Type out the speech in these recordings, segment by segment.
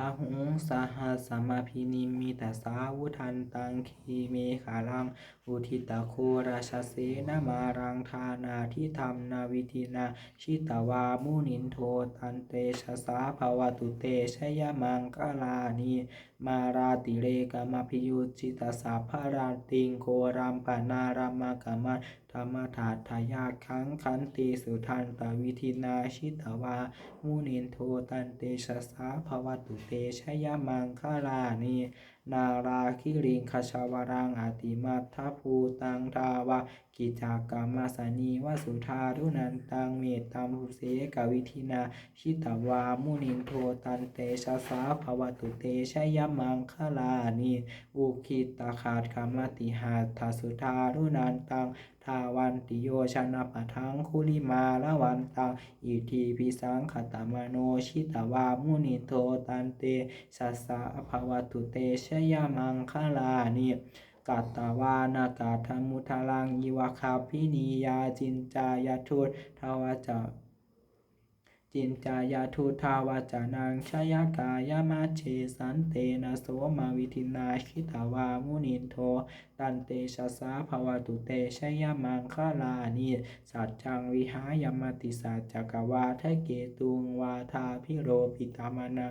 าหุงสหัสมาพินิมมิตาสาวุทันตังคีเมขาลัง อุทิตาโคราชเสนามารังทานาทิธรรมนาวิธินา ชิตวามุนินโทตันเตชะสาภาวตุเตชยมังกลานีมาราติเรกามพิยุจิตาสาภาราติงโกรัมปนารามากามาธรรมถาทายาคังคันติสุทันตวิธินาชิตวา มุนินโทตันเตชะสาภวตุเตชยมังคลานี นาราคิริงคชาวรังอติมัทธภูตังทาวากิจากรรมาสนีวสุธารุนันตังเมตตามภุเสกวิธินาชิตวามุนินโทตันเตชะสาภวตุเตชยมังคลานีอุคิตาขาดคามติหาทสุธารุนันตัง ทาวันติโยชนะปะทังคุลิมาละวันตังอิทีพิสังขตมโนชิตวามุนิโทตันเตสัสสะภวตุเตชยมังคลานิกัตตวานากาธมุทลังยิวคาพินียาจินจายทุตทวจะ จินจายาทุทาวาจานังชยกายามาเชสันเตนะโสมาวิทินาคิตาวามุนินโท ตันเตชะสาภวตุเตชยามังคลานิสัจจังวิหายมติสัจจกวาทะเกตุงวาทาพิโรปิตามนา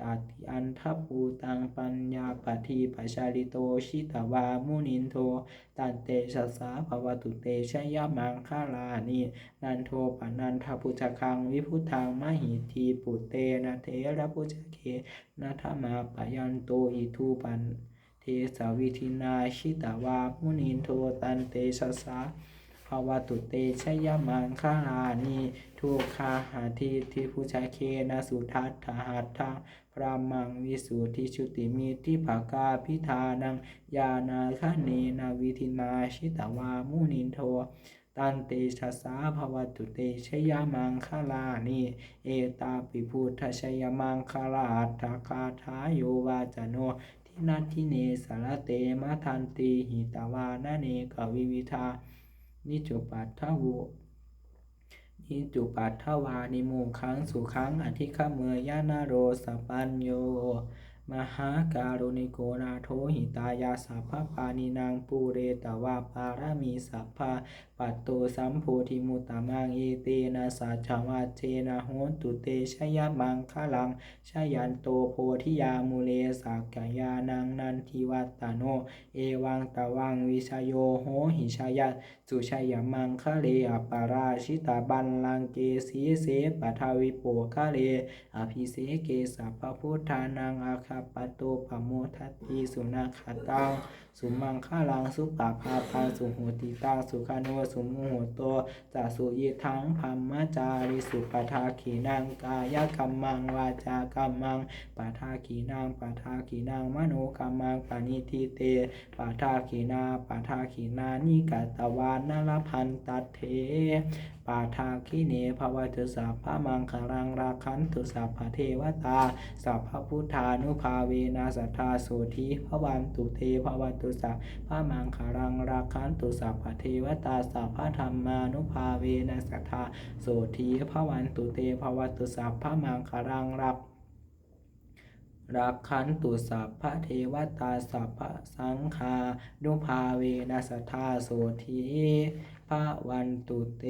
ตาติอันทปูตังปัญญาปฏิปัชาลิโตชิตวามุนินโท ตันเตชะสาภวตุเตชยมังคลานินันโทปนันทปุจคังวิพุทังมหิทีปุเตนะเทระปุจเคนัทมาปยันโตอิทูปันเทสาวิธินาชิตาวามุนินโทตันเตชะสาาวตุเตชยมังคาลานีทุกขาหาทิทิพุชาเคนะสุทัตถาหัตถงพระมังวิสุทธิชุติมีทิภากาพิธานังยานาคเนนาวิธินาชิตาวามุนินโทตันเตชะสาภวตุเตชยมังคลานีเอตาปิพุทธชยมังคลาอัตถคาทายโยวาจโนทินัททิเนสารเตมะทันติหิตาวานาเนกวิวิธา นิจุปัตถวุนิจุปัตถวานิมูขังสุขังอธิขเมยยานาโรสปัญโย มหาการุณิโกนาโทหิตายาสัพพปานินางปูเรตวาปารามีสัพพะปัตโตสัมโพธิมุตตมังเอเตนะสัจจวัจเจนะโหนตุเตชยมังคลังชยันโตโพธิยามุเลสักกายานังนันทิวัตตโน เอวังตะวังวิชโยโหหิชยัตสุชยมังคะเลอปาราชิตาบันลังเกสีเสปทาวิโปคะเลอภิเสเกสัพพพุทธานังอาคาปโตปโมทัตติสุนาคตังสุมังคลังสุปาพาพังสุโหติตังสุขโนสุมุโหโตจัสุยิทังพัมมจาริสุปทาขีนังกายกัมมังวาจากัมมังปทาขีนังปทาขีนังมโนกัมมังปณิทิเตปทาขีนาปทาขีนานิกตวานนลพันตัเทปาทาคิเนภวตุสัพพะมังคลังราคันตุสัพพะเทวตา สัพพะพุทธานุภาเวนาสัทธาโสธิภวันตุเทภวตุสัพพะมังคลังราคันตุสัพพะเทวตา สัพพะธรรมานุภาเวนาสัทธาโสธิภวันตุเตภวตุสัพพะมังคลังรัก รักขันตุสัพพะเทวตาสัพพะสังฆาดุภาเวนัสทธาโสธีพระวันตุเต